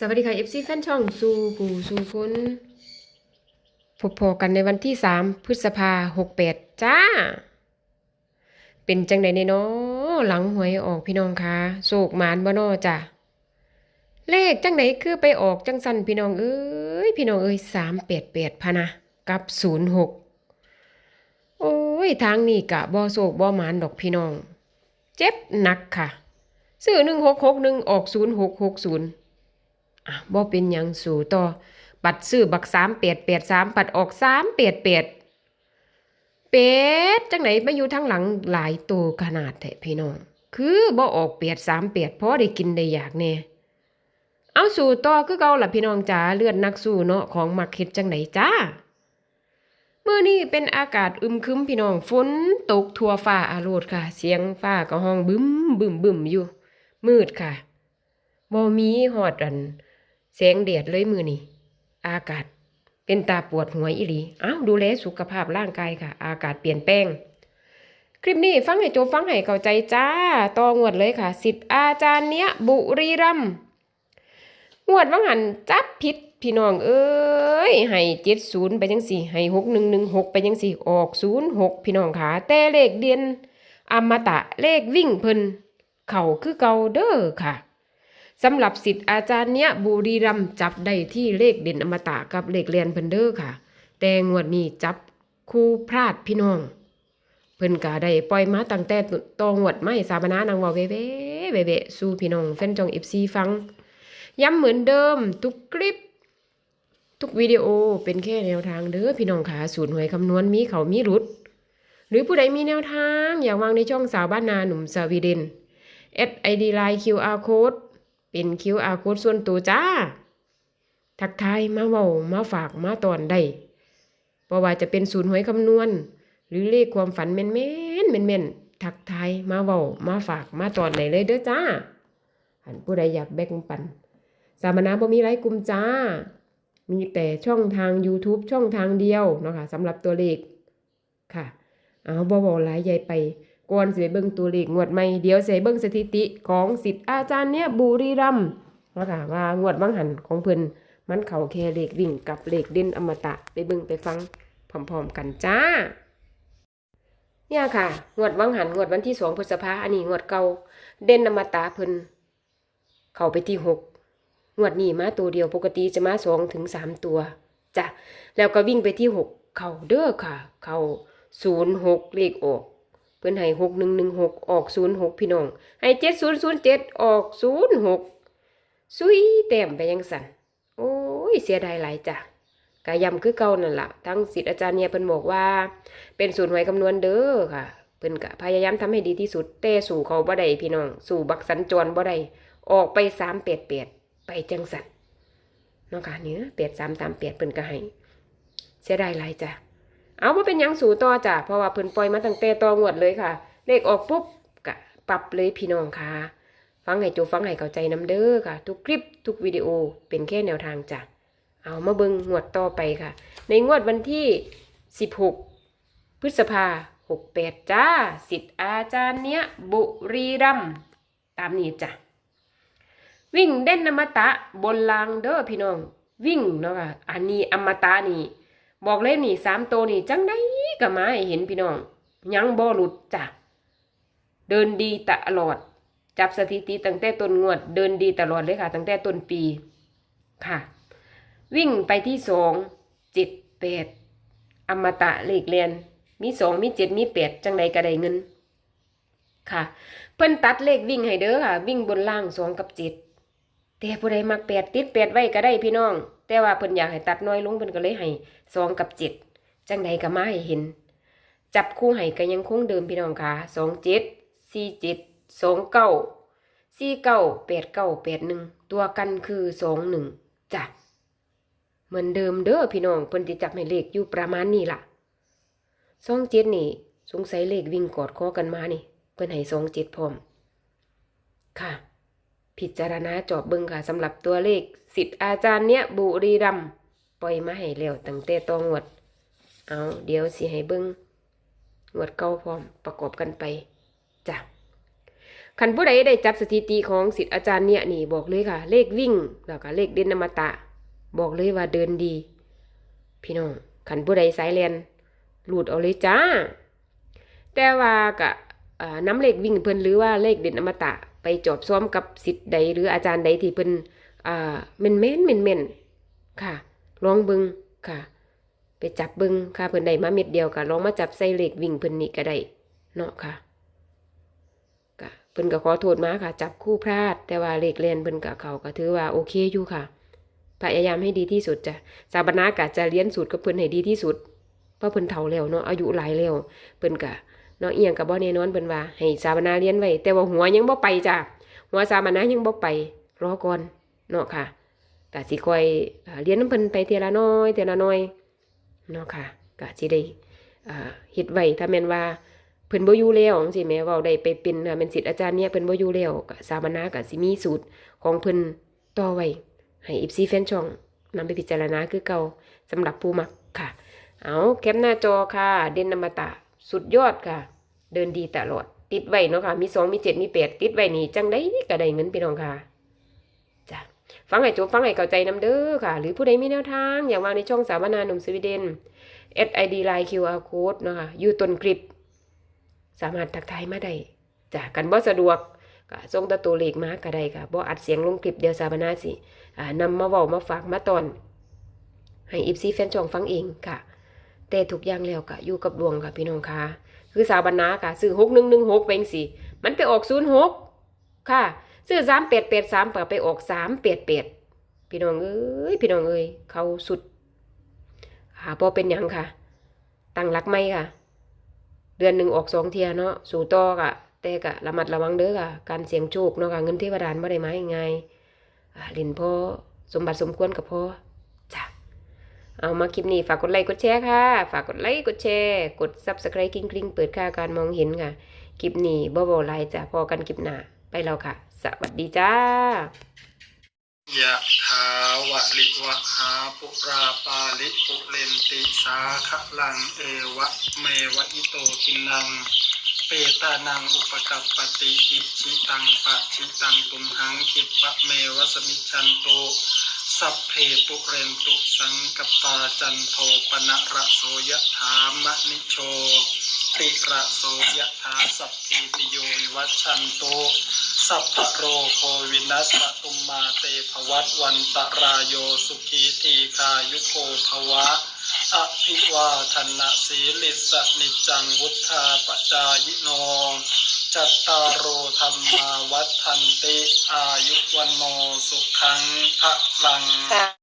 สวัสดีค่ะ FC แฟนช่องสู่ผู้สู่คนพบพอกันในวันที่3พฤษภา68จ้า เป็นจังใดในเนาะหลังหวยออกพี่น้องคะโศกหมานบ่นอจ้ะเลขจังไหนคือไปออกจังสันพี่น้องเอ้ยพี่น้องเอ้ย388พะนะกับ06โอ้ยทางนี้กะบ่โศกบ่หมานดอกพี่น้อง เจ็บหนักค่ะ ซื้อ1661ออก0660อะ บ่เป็นหยังสู่ต่อ บัตรซื้อบักสามเปียดเปียดสามปัดออกสามเปียดเปียดเป็ดจังไหนมาอยู่ทั้งหลังหลายตัวขนาดแท้พี่น้อง คือบ่ออกเปียดสามเปียดพอได้กินได้อยากแน่เอาสู่ต่อคือเก่าล่ะพี่น้องจ๋าเลือดนักสู้เนาะของมักเฮ็ดจังไหนจ้าเมื้อนี้เป็นอากาศอึมครึมพี่น้องฝนตกทั่วฟ้าอาโรดค่ะ เสียงฟ้าก็ห้องบึ้มบึ้มบึ้มอยู่ มืดค่ะบ่มีฮอดอัน แสงแดดเลยมือนี่อากาศ เป็นตาปวดหัวอีหลีอ้าวดูแลสุขภาพร่างกายค่ะ อากาศเปลี่ยนแปลงคลิปนี้ฟังให้โจฟังให้เข้าใจจ้าต่องวดเลยค่ะสิทธิ์อาจารย์เนี้ยบุรีรัมงวดวังหันจับผิดพี่น้องเอ้ยให้เจ็ดศูนย์ไปจังสี่ให้หกหนึ่งหนึ่งหกไปจังสี่ออกศูนย์หกพี่น้องขาแต่เลขเดียนอมตะเลขวิ่งเพิ่นเข่าคือเก่าเด้อค่ะ สำหรับสิทธิ์อาจารย์เนี้ยบุรีรัมจับได้ที่เลขเด่นอมตะกับเลขเรียนเพิ่นเด้อค่ะ แต่งวดนี้จับคู่พลาดพี่น้อง เพิ่นก็ได้ปล่อยมาตั้งแต่ตองวดไม่สาบานานางว่าเวเวเวเวสู่พี่น้องแฟนจอง FC ฟัง ย้ำเหมือนเดิมทุกคลิป ทุกวิดีโอเป็นแค่แนวทางเด้อพี่น้องขาสูตรหวยคำนวณมีเขามีรุด หรือผู้ใดมีแนวทาง อย่าวางในช่องสาวบ้านนาหนุ่มสวีเดน SID Line QR Code เป็น QR Code ส่วนตัวจ้า ทักทายมาเว้ามาฝากมาตอนได้เพราะว่าจะเป็นศูนย์หวยคำนวณ หรือเลขความฝันแม่นแม่นแม่นแม่นทักทายมาเว้ามาฝากมาตอนไหนเลยเด้อจ้าหันผู้ใดอยากแบ่งปัน สามนาบ่มีไลค์กลุ่มจ้า มีแต่ช่องทาง YouTube ช่องทางเดียวเนาะค่ะสำหรับตัวเลขค่ะ เอาบ่บ่หลายใหญ่ไป ก่อนสิไปเบิ่งตัวเลขงวดใหม่เดี๋ยวสิให้เบิ่งสถิติของสิทธิ์อาจารย์เนี่ยบุรีรัมย์ว่าค่ะว่างวดบางหันของเพิ่นมันเขาแค่เลขวิ่งกับเลขเด่นอมตะไปเบิ่งไปฟังพร้อมๆกันจ้าเนี่ยค่ะงวดวังหันงวดวันที่สองพฤษภาอันนี้งวดเก่าเด่นอมตะเพิ่นเข้าไปที่หกงวดนี้มาตัวเดียวปกติจะมาสองถึงสามตัวจ้ะแล้วก็วิ่งไปที่หกเข่าเด้อค่ะ เข่าศูนย์หกเลขออก เพิ่นให้หกหนึ่งหนึ่งหกออกศูนย์หกพี่น้อง ให้เจ็ดศูนย์ศูนย์เจ็ดออกศูนย์หกซุยแต้มไปยังสันโอ้ย เสียดายหลายจ้ะกายำคือเก่านั่นละทั้งสิทธิ์อาจารย์เนี่ยเพิ่นบอกว่า เป็นศูนย์หวยคำนวณเด้อค่ะ เพิ่นก็พยายามทำให้ดีที่สุด แต่สู่เขาบ่ได้พี่น้อง สู่บักสัญจรบ่ได้ออกไปสามเปียดเปียดไปจังสันเนาะค่ะเนื้อเปียดสามตามเปียดเพิ่นก็ให้เสียดายหลายจ้ะ เอาว่าเป็นยังสูต่อจ้ะเพราะว่าเพิ่นปล่อยมาตั้งแต่ตองวดเลยค่ะ เลขออกปุ๊บกะปรับเลยพี่น้องค่ะ ฟังให้จูฟังให้เข้าใจน้ำเด้อค่ะ ทุกคลิปทุกวิดีโอเป็นแค่แนวทางจ้ะเอามาเบิ่งงวดต่อไปค่ะ ในงวดวันที่ 16 พฤษภา68จ้าสิทธิ์อาจารย์เนี้ยบุรีรัมตามนี้จ้ะวิ่งเด่นอมตะบนลางเด้อพี่น้อง วิ่งเนาะค่ะอันนี้อมตะนี่ บอกเลยนี่สามโตนี่จังได้ก็มาให้เห็นพี่น้อง ยังบ่หลุดจ้ะเดินดีตลอด จับสถิติตั้งแต่ต้นงวด เดินดีตลอดเลยค่ะ ตั้งแต่ต้นปีค่ะ วิ่งไปที่สองเจ็ดแปดอมตะเลขเรียน มีสองมีเจ็ดมีแปดจังใดก็ไดเงิน ค่ะ เพิ่นตัดเลขวิ่งให้เด้อค่ะ วิ่งบนล่างสองกับเจ็ด แต่ผู้ใดมักแปดติดแปดไว้ก็ได้พี่น้อง แต่ว่าเพิ่นอยากให้ตัดน้อยลงเพิ่นก็เลยให้สองกับเจ็ดจังใดก็มาให้เห็น จับคู่ให้ก็ยังคงเดิมพี่น้องค่ะสองเจ็ดสี่เจ็ดสองเก้าสี่เก้าแปดเก้าแปดหนึ่งตัวกันคือสองหนึ่งจ้ะเหมือนเดิมเด้อพี่น้องเพิ่นสิจับให้เลขอยู่ประมาณนี้ล่ะสองเจ็ดนี่ สงสัยเลขวิ่งกอดคอกันมานี่ เพิ่นให้สองเจ็ดพร้อม ค่ะ พิจารณาจอบเบิงค่ะสำหรับตัวเลขสิทธิ์อาจารย์เนี้ยบุรีรัมปล่อยมาให้แล้วตั้งแต่ตองวด เอาเดี๋ยวสิให้เบิ่งงวดเก่าพร้อมประกอบกันไปจ้ะคันผู้ใดได้จับสถิติของสิทธิ์อาจารย์เนี่ยนี่บอกเลยค่ะ เลขวิ่งแล้วก็เลขเด่นอมตะ บอกเลยว่าเดินดี พี่น้องคันผู้ใดสายเรียนหลุดเอาเลยจ้า แต่ว่าก็อ่าน้ำเลขวิ่งเพิ่นหรือว่าเลขเด่นอมตะ ไปจอบซ้อมกับสิทธิ์ใดหรืออาจารย์ใดที่เพิ่นอ่าเม่นเม่นเม่นเม่นค่ะ ลองบิงค่ะ ไปจับบิงค่ะเพิ่นได้มาเม็ดเดียวก็ลองมาจับใส่เลขวิ่งเพิ่นนี่ก็ได้เนาะค่ะก็เพิ่นก็ขอโทษมาค่ะ จับคู่พลาด แต่ว่าเหลขเล่นเพิ่นก็เขาก็ถือว่าโอเคอยู่ค่ะ พยายามให้ดีที่สุดจ้ะสาบนากะจะเรียนสูตรกับเพิ่นให้ดีที่สุดเพราะเพิ่นเฒ่าแล้วเนาะอายุหลายแล้วเพิ่นกะ เนาะเอียงกับบ่แน่นอนเพิ่นว่า ให้สาบนาเรียนไว้แต่ว่าหัวยังบ่ไปจ้ะหัวสาบนายังบ่ไปรอก่อนเนาะค่ะกะสิคอยเรียนนํเพิ่นไปเทียละน้อยเทียละน้อยเนาะค่ะกะสิได้เฮ็ดไว้ถ้าแม่นว่าเพิ่นบ่อยู่แล้วจังซี่แม่เว้าได้ไปเป็นเป็นศิษย์อาจารย์เนี่ยเพิ่นบ่อยู่แล้วกะสาบนากะสิมีสูตรของเพิ่นต่อไว้ให้ FC แฟนช่องนำไปพิจารณาคือเก่าสำหรับผู้มักค่ะ เอาแคปหน้าจอค่ะ เด่นอมตะ สุดยอดค่ะ เดินดีตลอด ติดไว้เนาะค่ะ มีสองมีเจ็ดมีแปดติดไว้นี่จังได้ก็ได้เงินพี่น้องค่ะจ้ะฟังให้จบฟังให้เข้าใจน้ำเด้อค่ะ หรือผู้ใดมีแนวทาง อยากวางในช่องสาวนาหนุ่มสวีเดน SID Line QR Code เนาะค่ะอยู่ต้นคลิป สามารถทักทายมาได้จ้ะกันบ่สะดวกก็ส่งตะตัวเลขมาก็ได้ค่ะบ่อัดเสียงลงคลิปเดียวสาวนาสิอ่านำมาเว้ามาฝากมาตอน ให้อีฟซีแฟนช่องฟังเองค่ะ แต่ทุกอย่างแล้วก็อยู่กับดวงค่ะพี่น้องค่ะ คือสาวบรรณาค่ะซื้อหกหนึ่งหนึ่งหกเป็นสิมันไปออกศูนย์หกค่ะ ซื้อสามเปดเปดสามไปออกสามเปดเปดพี่น้องเอ้ยพี่น้องเอ้ยเขาสุดหาพอเป็นยังค่ะตั้งหลักไม่ค่ะ เดือนหนึ่งออกสองเทียเนาะสู่ต่อค่ะแต่กะระมัดระวังเด้อค่ะการเสี่ยงโชคเนาะค่ะเงินเทวดานไม่ได้มาง่ายๆอ่าเล่นพ่อสมบัติสมควรกับพ่อ เอามาคลิปนี้ฝากกดไลค์กดแชร์ค่ะ ฝากกดไลค์กดแชร์ กด subscribe กริ๊งกริ๊งเปิดค่าการมองเห็นค่ะ คลิปนี้บ่บ่ไลน์จ้ะพอกันคลิปหน้าไปแล้วค่ะ สวัสดีจ้ายะถาวะลิวะหาปุราปาลิปุเรนติสาขลังเอวะเมวะอิโตทินัง เปตานังอุปกัปปติอิชิตังปะชิตังตุมหังคิปะเมวะสมิจฉันโต สัพเพปุเรนตุสังกปาจันโทปนะระโสยะถามะนิโชติระโสยะถาสัพพิติโยวัชันโตสัพพโรโควินัสสตุมมาเตภวัตวันตรายโยสุขีทีคายุโกภวะอภิวาทนะสีลิสนิจจังวุธาปจายโน จัตตารโอธรรมาวัฏันติ อายุวันโนสุขังพระลัง